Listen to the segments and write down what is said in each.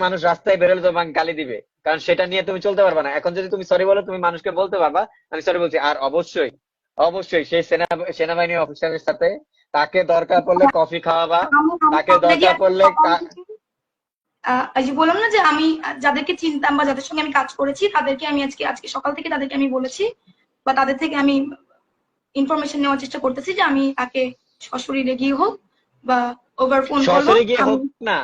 মানুষ রাস্তায় বেরোলে তোমাকে গালি দিবে। কারণ সেটা নিয়ে তুমি চলতে পারবে না। এখন যদি তুমি সরি বলো তুমি মানুষকে বলতে পারবা আমি সরি বলছি। আর অবশ্যই অবশ্যই সেই সেনা সেনাবাহিনী অফিসারের সাথে তাকে দরকার পড়লে কফি খাওয়াবা তাকে দরকার পড়লে সকাল কা- থেকে, আহ, এই যে বললাম না যে আমি যাদেরকে চিনতাম বা যাদের সঙ্গে আমি কাজ করেছি তাদেরকে আমি আজকে আজকে সকাল থেকে তাদেরকে আমি বলেছি বা তাদের থেকে আমি ইনফরমেশন নেওয়ার চেষ্টা করতেছি যে আমি তাকে সশরীরে গিয়ে হোক বা ওভার ফোন সশরীরে গিয়ে হোক না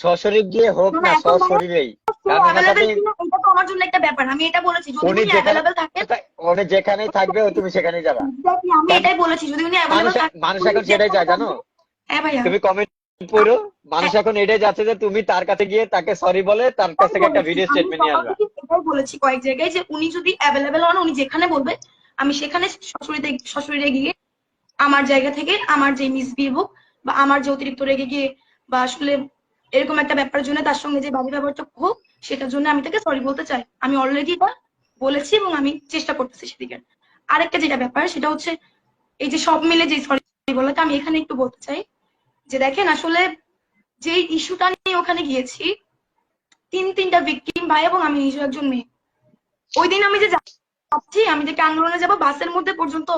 সশরীরে গিয়ে হোক না, সশরীরেই কারণ ওনার সাথে আমার জন্য একটা ব্যাপার। আমি এটা বলেছি যদি উনি উনি যেখানে উনি যেখানেই থাকবে তুমি সেখানেই যাবা। আমি এটাই বলেছি যদি উনি মানুষ এখন সেটাই চায় জানো? হ্যাঁ ভাইয়া। তুমি কমেন্ট পড়ো মানুষ এখন এটাই যাচ্ছে যে তুমি তার কাছে গিয়ে তাকে সরি বলে তার কাছ থেকে একটা ভিডিও স্টেটমেন্ট নিয়ে আসবা এটাই বলেছি কয়েক জায়গায় যে উনি যদি অ্যাভেলেবেল হন উনি যেখানে বলবে আমি সেখানে শ্বশুরিতে শ্বশুরিতে গিয়ে আমার জায়গা থেকে আমার যে মিসবিহেভ হোক বা আমার যে অতিরিক্ত রেগে গিয়ে বা আসলে এরকম একটা ব্যাপারের জন্য তার সঙ্গে যে বাজে ব্যবহারটা হোক, সেটার জন্য আমি তাকে সরি বলতে চাই। আমি অলরেডি এটা বলেছি এবং আমি চেষ্টা করতেছি সেদিকে। আরেকটা যেটা ব্যাপার, সেটা হচ্ছে এই যে সব মিলে যে সরি বলাটা, আমি এখানে একটু বলতে চাই যে দেখেন, আসলে যে ইস্যুটা নিয়ে ওখানে গিয়েছি, তিন তিনটা ভিকটিম ভাই এবং আমি নিজেও একজন মেয়ে। ওই দিন আমি যে যাচ্ছি আমি যে আন্দোলনে যাব, বাসের মধ্যে পর্যন্ত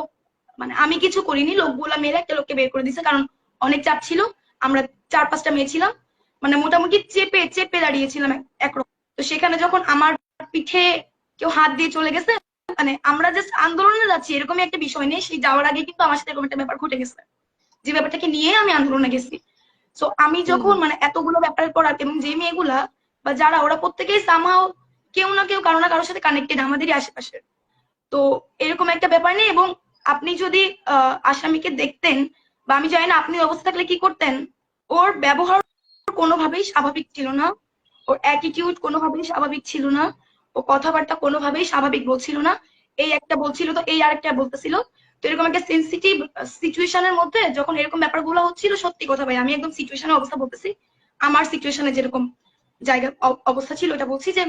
মানে আমি কিছু করিনি, লোকগুলা মেয়েরা একটা লোককে বের করে দিছে, কারণ অনেক চাপ ছিল। আমরা চার পাঁচটা মেয়ে ছিলাম। মানে মোটামুটি চেপে চেপে দাঁড়িয়েছিলাম একরকম। তো সেখানে যখন আমার পিঠে কেউ হাত দিয়ে চলে গেছে মানে আমরা জাস্ট আন্দোলনে যাচ্ছি এরকমই একটা বিষয় নেই। সেই যাওয়ার আগে কিন্তু আমার সাথে এরকম একটা ব্যাপার ঘটে গেছে। যে ব্যাপারটাকে নিয়ে আমি আন্দোলনে গেছি। তো আমি যখন মানে এতগুলো ব্যাপারের পর এবং যে মেয়েগুলা বা যারা ওরা প্রত্যেকেই সামহাও কেউ না কেউ কারও না কারোর সাথে কানেক্টেড আমাদেরই আশেপাশে। তো এরকম একটা ব্যাপার নেই এবং আপনি যদি আহ, আসামিকে দেখতেন বা আমি জানি না আপনি অবস্থা থাকলে কি করতেন ওর ব্যবহার কোনোভাবেই স্বাভাবিক ছিল না। ওর অ্যাটিটিউড কোনোভাবেই স্বাভাবিক ছিল না। ও কথাবার্তা কোনোভাবেই স্বাভাবিক বলছিল না। এই একটা বলছিল তো এই আরেকটা বলতেছিল। তো এরকম একটা সেন্সিটিভ সিচুয়েশনের মধ্যে যখন এরকম ব্যাপারগুলো হচ্ছিল, সত্যি কথা ভাই, আমি একদম সিচুয়েশনের অবস্থা বলতেছি। আমার সিচুয়েশনে যেরকম জায়গা অবস্থা ছিল এটা বলছি যে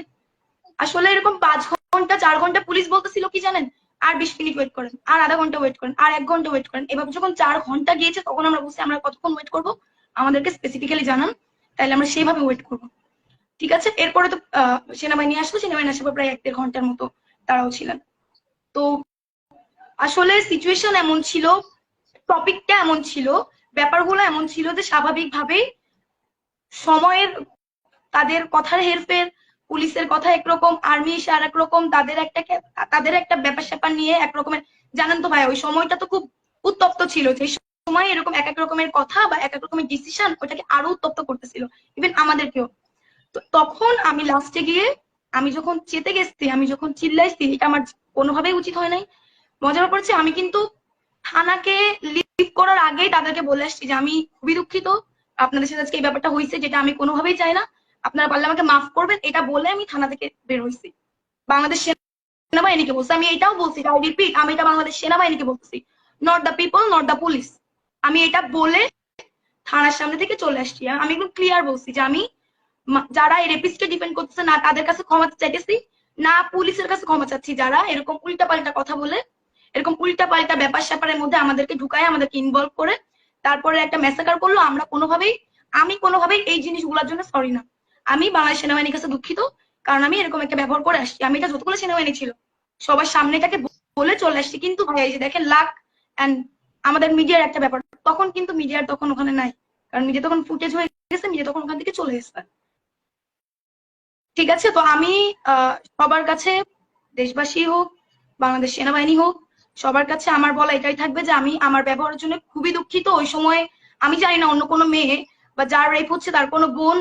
আসলে এরকম পাঁচ ঘণ্টা, চার ঘণ্টা পুলিশ বলতেছিল কি জানেন? আর বিশ মিনিট ওয়েট করেন, আর আধা ঘণ্টা ওয়েট করেন, আর এক ঘণ্টা ওয়েট করেন। এভাবে যখন চার ঘণ্টা গিয়েছে, তখন আমরা বুঝছি আমরা কতক্ষণ ওয়েট করব? আমাদেরকে স্পেসিফিক্যালি জানান। তাহলে আমরা সেইভাবে ওয়েট করব। ঠিক আছে? এরপরে তো সেনাবাহিনী আসলো। সেনাবাহিনী আসার পর প্রায় এক দেড় ঘণ্টার মতো তারাও ছিলেন। তো আসলে সিচুয়েশন এমন ছিল টপিকটা এমন ছিল, ব্যাপারগুলো এমন ছিল যে স্বাভাবিকভাবেই সময়ের, তাদের কথার হেরফের, পুলিশের কথা একরকম আর্মি এসে আর একরকম তাদের একটা তাদের একটা ব্যাপার স্যাপার নিয়ে একরকমের, জানেন তো ভাই, ওই সময়টা তো খুব উত্তপ্ত ছিল। যে সময় এরকম এক এক রকমের কথা বা এক এক রকমের ডিসিশন ওটাকে আরও উত্তপ্ত করতেছিল ইভেন আমাদেরকেও। তো তখন আমি লাস্টে গিয়ে আমি যখন চেতে গেছি, আমি যখন চিল্লাইছি, এটা আমার কোনোভাবেই উচিত হয় নাই। মজার পড়ছে আমি কিন্তু থানাকে লিভ করার আগেই তাদেরকে বলে আসছি যে আমি খুবই দুঃখিত, আপনাদের সাথে আজকে এই ব্যাপারটা হয়েছে যেটা আমি কোনোভাবেই চাই না। আপনারা পারলে আমাকে মাফ করবেন, এটা বলে আমি থানা থেকে বের হয়েছি বাংলাদেশ সেনাবাহিনীকে বলছি, আমি এটাও বলছি আই রিপিট আমি এটা বাংলাদেশ সেনাবাহিনীকে বলছি not the people not the police আমি এটা বলে থানার সামনে থেকে চলে আসছি। আমি একদম ক্লিয়ার বলছি যে আমি যারা এই রেপিস্টকে ডিপেন্ড করতেছে, না তাদের কাছে ক্ষমা চাইতেছি, না পুলিশের কাছে ক্ষমা চাচ্ছি। যারা এরকম উল্টা পাল্টা কথা বলে, এরকম উল্টা পাল্টা ব্যাপার স্যাপারের মধ্যে আমাদেরকে ঢুকায়, আমাদেরকে ইনভলভ করে, তারপরে একটা মেসাকার করল, আমরা কোনোভাবেই, আমি কোনোভাবেই এই জিনিসগুলোর জন্য সরি না। আমি বাংলাদেশ সেনাবাহিনীর কাছে দুঃখিত, কারণ আমি এরকম একটা ব্যবহার করে আসছি। আমি এটা যতগুলো সেনাবাহিনী ছিল, সবার সামনে এটাকে বলে চলে আসছি। কিন্তু ভাই, এই যে দেখেন লাক অ্যান্ড আমাদের মিডিয়ার একটা ব্যাপার। তখন কিন্তু মিডিয়ার তখন ওখানে নাই। কারণ মিডিয়া তখন ফুটেজ হয়ে গেছে মিডিয়া তখন ওখান থেকে চলে গেছে ঠিক আছে, তো আমি সবার কাছে, দেশবাসী হোক, বাংলাদেশ সেনাবাহিনী হোক, সবার কাছে আমার বলা এটাই থাকবে যে আমি আমার ব্যবহারের জন্য খুবই দুঃখিত। ওই সময় আমি জানি না অন্য কোনো মেয়ে বা যার রেপ হচ্ছে, তার কোনো বোন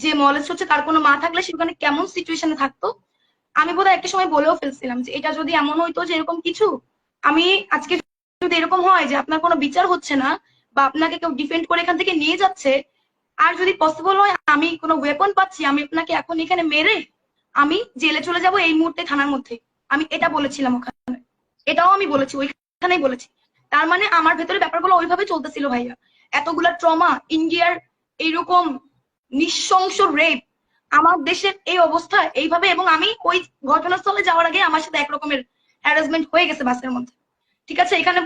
যে মলেজ হচ্ছে, তার কোনো মা থাকলে সেখানে কেমন সিচুয়েশনে থাকতো? আমি বোধহয় একটা সময় বলেও ফেলছিলাম যে এটা যদি এমন হইতো যে এরকম কিছু, আমি আজকে যদি এরকম হয় যে আপনার কোনো বিচার হচ্ছে না বা আপনাকে কেউ ডিফেন্ড করে এখান থেকে নিয়ে যাচ্ছে, আর যদি পসিবল হয় আমি কোনো ওয়েপন পাচ্ছি, আমি আপনাকে এখন এখানে মেরে আমি জেলে চলে যাব এই মুহূর্তে থানার মধ্যে। আমি এটা বলেছিলাম ওখানে। এটাও আমি বলেছি, ওইখানেই বলেছি। তার মানে আমার ভেতরে ব্যাপারগুলো ওইভাবে চলতেছিল ভাইয়া। এতগুলা ট্রমা ইন্ডিয়ার এইরকম নিঃশংস রেপ আমার দেশের এই অবস্থা এইভাবে এবং আমি ওই ঘটনাস্থলে যাওয়ার আগে আমার সাথে একরকমের হ্যারাসমেন্ট হয়ে গেছে বাসের মধ্যে। ঠিক আছে এখানে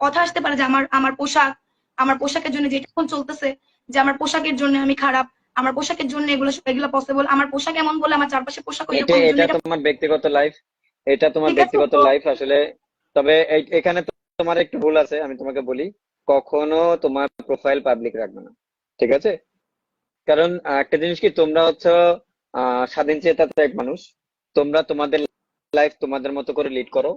কথা আসতে পারে যে আমার আমার পোশাক আমার পোশাকের জন্য যেটা এখন চলতেছে যে আমার পোশাকের জন্য আমি খারাপ আমার পোশাকের জন্য এগুলো এগুলো পসিবল আমার পোশাক এমন বলে আমার চারপাশে পোশাক এটা এটা তোমার ব্যক্তিগত লাইফ এটা তোমার ব্যক্তিগত লাইফ আসলে তবে এখানে তোমার একটু ভুল আছে আমি তোমাকে বলি কখনো তোমার প্রোফাইল পাবলিক রাখবে না ঠিক আছে? কারণ একটা জিনিস কি তোমরা হচ্ছে স্বাধীন চেতা এক মানুষ তোমরা তোমাদের লাইফ তোমাদের মতো করে লিড করো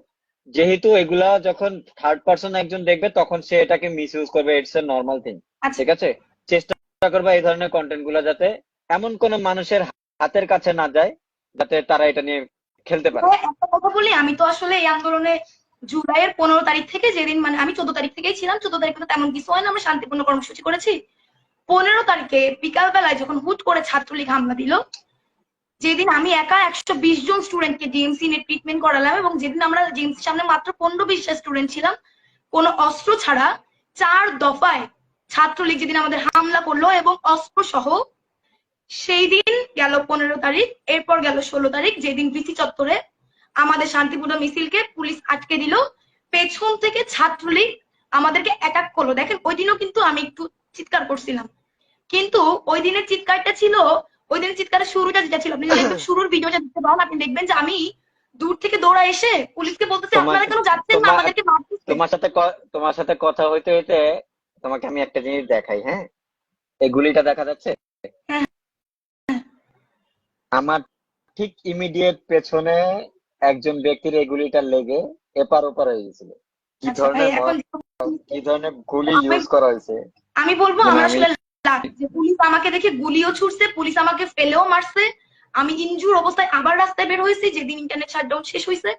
যেহেতু এগুলা যখন থার্ড পার্সন একজন দেখবে তখন সে এটাকে মিস ইউজ করবে ইটস এ নর্মাল থিং ঠিক আছে? চেষ্টা করবে এই ধরনের কন্টেন্টগুলো যাতে এমন কোন মানুষের হাতের কাছে না যায় যাতে তারা এটা নিয়ে খেলতে পারে। একটা কথা বলি আমি তো আসলে এই আন্দোলনে জুলাইয়ের পনেরো তারিখ থেকে যেদিন মানে আমি চোদ্দ তারিখ থেকেই ছিলাম চোদ্দ তারিখে তো তেমন কিছু হয় না আমরা শান্তিপূর্ণ কর্মসূচি করেছি। পনেরো তারিখে বিকাল বেলায় যখন হুট করে ছাত্রলীগ হামলা দিল যেদিন আমি একা একশো বিশ জন স্টুডেন্টকে জিএমসি নিয়ে ট্রিটমেন্ট করালাম এবং যেদিন আমরা জিএমসি সামনে মাত্র পনেরো বিশ স্টুডেন্ট ছিলাম, কোনো অস্ত্র ছাড়া চার দফায় ছাত্রলীগ যেদিন আমাদের হামলা করল এবং অস্ত্র সহ সেই দিন গেল পনেরো তারিখ, এরপর গেল ষোলো তারিখ, যেদিন ডিসি চত্বরে আমাদের শান্তিপূর্ণ মিছিলকে পুলিশ আটকে দিল, পেছন থেকে ছাত্রলীগ আমাদেরকে অ্যাটাক করল। দেখেন, ওই দিনও কিন্তু আমি একটু চিৎকার করছিলাম। কিন্তু ওই দিনের চিৎকারটা ছিল ওই দিনের চিৎকারের শুরুটা যেটা ছিল আপনি যদি একদম শুরুর ভিডিওটা দেখতে পান আপনি দেখবেন যে আমি দূর থেকে দৌড়া এসে পুলিশকে বলতেছি আপনারা কেন যাচ্ছেন না আমাদেরকে মারতেছে তোমার সাথে তোমার সাথে কথা হইতে হইতে তোমাকে আমি একটা জিনিস দেখাই হ্যাঁ? এই গুলিটা দেখা যাচ্ছে? হ্যাঁ। আমার ঠিক ইমিডিয়েট পেছনে একজন ব্যক্তির এই গুলিটা লেগে এপার ওপার হয়ে গেছিল। কি আচ্ছা ধরনের কি ধরনের গুলি ইউজ করা হয়েছে? আমি বলব আমার আসলে যে পুলিশ আমাকে দেখে গুলিও ছুটছে পুলিশ আমাকে ফেলেও মারছে। আমি ইনজুর অবস্থায় আবার রাস্তায় বের হয়েছি, যেদিন ইন্টারনেট শাটডাউন শেষ হয়েছে।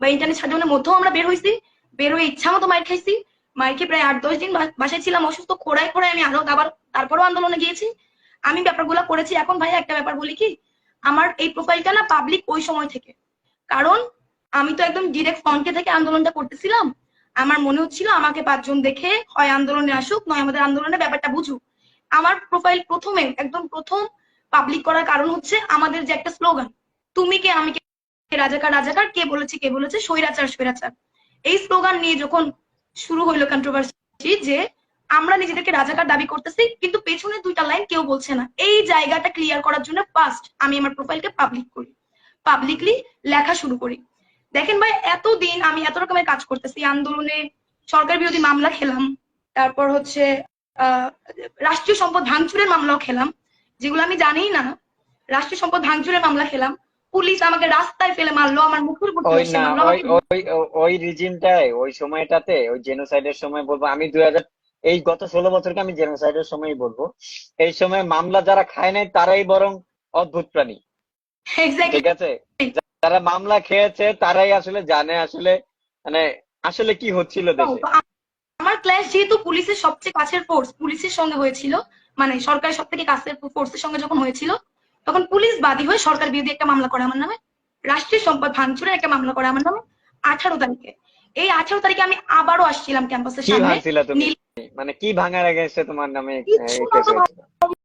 বা ইন্টারনেট শাটডাউনের মধ্যেও আমরা বের হয়েছি। বের হয়ে ইচ্ছা মতো মাইর খাইছি। মাইর প্রায় আট দশ দিন বাসায় ছিলাম অসুস্থ। খোড়ায় খোড়ায় আমি আরও আবার তারপরও আন্দোলনে গিয়েছি। আমি ব্যাপারগুলো করেছি। এখন ভাই একটা ব্যাপার বলি কি, আমার এই প্রোফাইলটা না পাবলিক ওই সময় থেকে। কারণ আমি তো একদম ডিরেক্ট ফ্রন্টে থেকে আন্দোলনটা করতেছিলাম। আমার মনে হচ্ছিল আমাকে পাঁচজন দেখে হয় আন্দোলনে আসুক, নয় আমাদের আন্দোলনের ব্যাপারটা বুঝুক। আমার প্রোফাইল প্রথমে, একদম প্রথম পাবলিক করার কারণ হচ্ছে আমাদের যে একটা স্লোগান তুমি কে, আমি কে, রাজাকার রাজাকার, কে বলেছে কে বলেছে, স্বৈরাচার স্বৈরাচার। এই স্লোগান নিয়ে যখন শুরু হইল কন্ট্রোভার্সি যে আমরা নিজেদেরকে রাজাকার দাবি করতেছি, কিন্তু পেছনে দুইটা লাইন কেউ বলছে না। এই জায়গাটা ক্লিয়ার করার জন্য ফার্স্ট আমি আমার প্রোফাইলকে পাবলিক করি। পাবলিকলি লেখা শুরু করি। দেখেন ভাই, এতদিন আমি এত রকমের কাজ করতেছি। আন্দোলনে সরকার বিরোধী মামলা খেলাম, তারপর হচ্ছে রাষ্ট্রীয় সম্পদ ভাঙচুরের মামলাও খেলাম যেগুলো আমি জানি না। রাষ্ট্রীয় সম্পদ ভাঙচুরের মামলা খেলাম। পুলিশ আমাকে রাস্তায় ফেলে মারলো আমার মুখের উপর ওই না ওই ওই ওই রিজিমটায় ওই সময়টাতে ওই জেনোসাইডের সময় বলব আমি দুই হাজার এই গত ষোলো বছরকে আমি জেনোসাইডের সময়ই বলব। এই সময় মামলা যারা খায় নাই তারাই বরং অদ্ভুত প্রাণী। ঠিক আছে? যারা মামলা খেয়েছে তারাই আসলে জানে আসলে মানে আসলে কি হচ্ছিল দেশে। আমার ক্লাস যেহেতু পুলিশের সবচেয়ে কাছের ফোর্স পুলিশের সঙ্গে হয়েছিল মানে সরকারের সব থেকে কাছের ফোর্সের সঙ্গে যখন হয়েছিল তখন পুলিশ বাদী হয়ে সরকার বিরোধী একটা মামলা করে আমার নামে রাষ্ট্রীয় সম্পদ ভাঙচুরের একটা মামলা করে আমার নামে আঠারো তারিখে। এই আঠারো তারিখে আমি আবারও আসছিলাম ক্যাম্পাসের সামনে। মানে কি ভাঙার আগে তোমার নামে